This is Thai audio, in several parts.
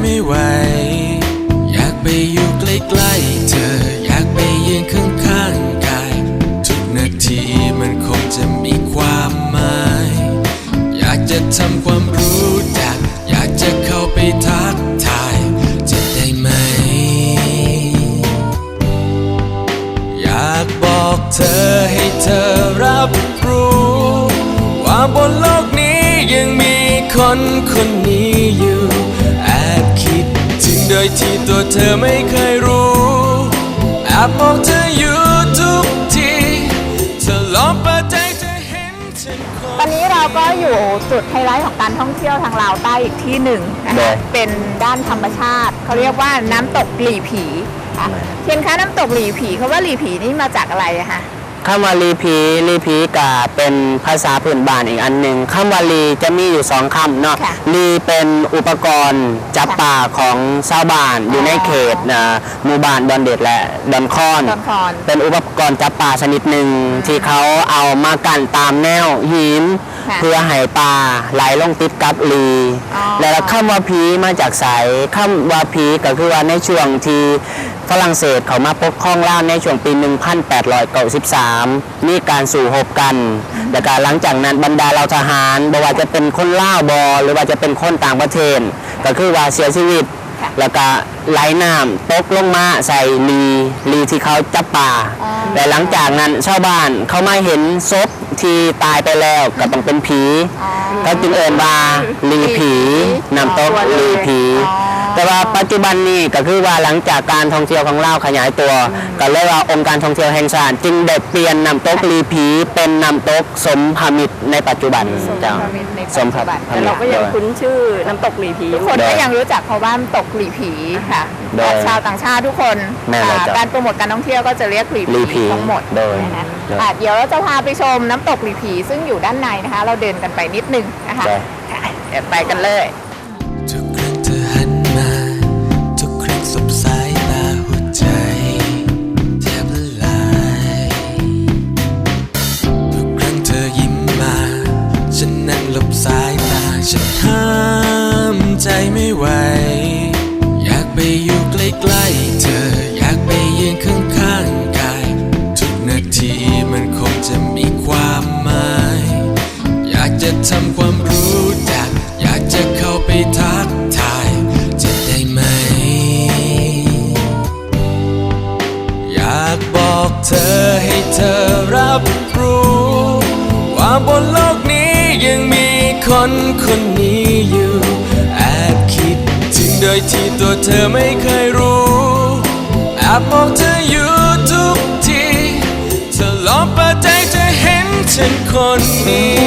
ไม่ไหว อยากไปอยู่ใกล้ๆเธอ อยากไปยืนข้างๆกาย ทุกนาทีมันคงจะมีความหมาย อยากจะทำความรู้จัก อยากจะเข้าไปทักทาย จะได้ไหม อยากบอกเธอให้เธอรับรู้ ว่าบนโลก ยที่ตัวเธอไม่เคยรู้แอบมองเธออยู่ทุกทีเธอลองเปิดใจจะเห็นฉันคนตอนนี้เราก็อยู่จุดไฮไลท์ของการท่องเที่ยวทางลาวใต้อีกที่หนึ่งนะโดคะยเป็นด้านธรรมชาติ เขาเรียกว่าน้ำตกหลีผีค่ะเทียนคะน้ำตกหลีผีเขาว่าหลีผีนี่มาจากอะไรอะคะ คำว่าลีผีลีผีกะเป็นภาษาพื้นบ้านอีกอันหนึ่งคำว่าลีจะมีอยู่สองคำเนาะลีเป็นอุปกรณ์จับป่าของชาวบ้านอยู่ในเขตนะหมู่บ้านดอนเด็ดและดอนคอนตอนคอน เป็นอุปกรณ์จับปลาชนิดหนึ่งที่เขาเอามากันตามแนวหิน ค่ะเพื่อให้ปลาไหลลงติดกับลี อ๋อแล้วคำว่าผีมาจากไสายคำว่าผีก็คือว่าในช่วงที่ ฝรั่งเศสเขามาปกครองล่าวในช่วงปี 1893 มีการสู่หบกันแล้วก็หลังจากนั้นบรรดาเราทหารบ่ว่าจะเป็นคนล่าวบอหรือว่าจะเป็นคนต่างประเทศ ก็คือว่าเสียชีวิตค่ะแล้วก็ไหลน้ำตกลงมาใส่ลีลีที่เขาจับป่าอ๋อแต่หลังจากนั้นชาวบ้านเขามาเห็นศพที่ตายไปแล้วก็ต้องเป็นผีอ๋อเขาจึงเอ่ยว่าลีผีนำตกอ๋อลีผีอ๋อ แต่ว่าปัจจุบันนี้ก็คือว่าหลังจากการท่องเที่ยวของเราวขยายตัว ก็เลยว่าองค์การท่องเที่ยวแห่งชาติจึงได้เปลี่ยนนำตกลีผีเป็นนำตกสมพามิตรในปัจจุบันสมเจ้าพามิตรในปัจจุบันสมพามิตรแต่เราก็ยังคุ้นชื่อน้ำตกหลีผีอทุกยู่คนได้ก็ยังรู้จักเพราะว่าน้ำตกหลีผีค่ะได้ชาวต่างชาติทุกคนแม่เลยอ่าจ้ะการโปรโมทการท่องเที่ยวก็จะเรียกหลีหลีผีผีทั้งหมดได้นะคะได้อะเดี๋ยวเราจะพาไปชมน้ำตกหลีผีซึ่งอยู่ด้านในนะคะ เราเดินกันไปนิดนึงนะคะได้ค่ะเดี๋ยวไปกันเลย สายตาฉันห้ามใจไม่ไหว อยากไปอยู่ใกล้ๆเธอ อยากไปยืนข้างๆกาย ทุกนาทีมันคงจะมีความหมาย อยากจะทำความรู้จัก อยากจะเข้าไปทักทาย จะได้ไหม อยากบอกเธอให้เธอรับรู้ ว่าบนโล คนคนนี้อยู่แอบคิดถึงโดยที่ตัวเธอไม่เคยรู้แอบมองเธออยู่ทุกทีเธอลองเปิดใจจะเห็นฉันคนนี้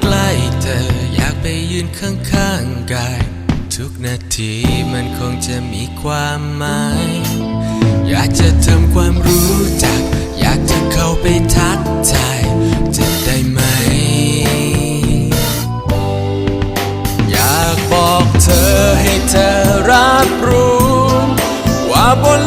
ใกล้เธอ อยากไปยืนข้างๆกาย ทุกนาทีมันคงจะมีความหมาย อยากจะทำความรู้จัก อยากจะเข้าไปทักทายจะได้ไหม อยากบอกเธอให้เธอรับรู้ ว่าบน